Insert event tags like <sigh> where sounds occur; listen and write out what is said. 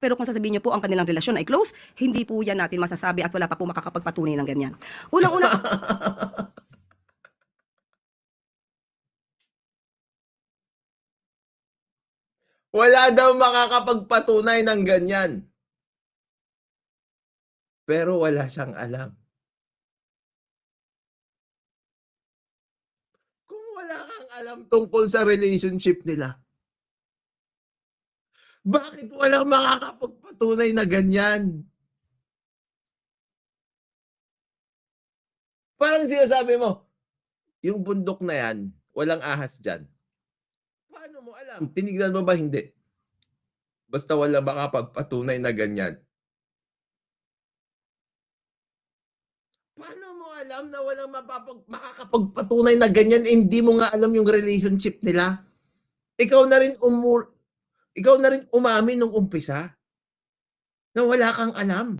Pero kung sasabihin niyo po ang kanilang relasyon ay close, hindi po yan natin masasabi at wala pa po makakapagpatunay ng ganyan. Unang-una, <laughs> Wala daw makakapagpatunay ng ganyan. Pero wala siyang alam. Kung wala kang alam tungkol sa relationship nila, bakit walang makakapagpatunay na ganyan? Parang sinasabi mo, yung bundok na yan, walang ahas dyan. Paano mo alam? Tinignan mo ba hindi? Basta wala makapagpatunay na ganyan. Paano mo alam na walang mapapag, makakapagpatunay na ganyan, hindi mo nga alam yung relationship nila? Ikaw na rin umur, ikaw na rin umamin nung umpisa na wala kang alam.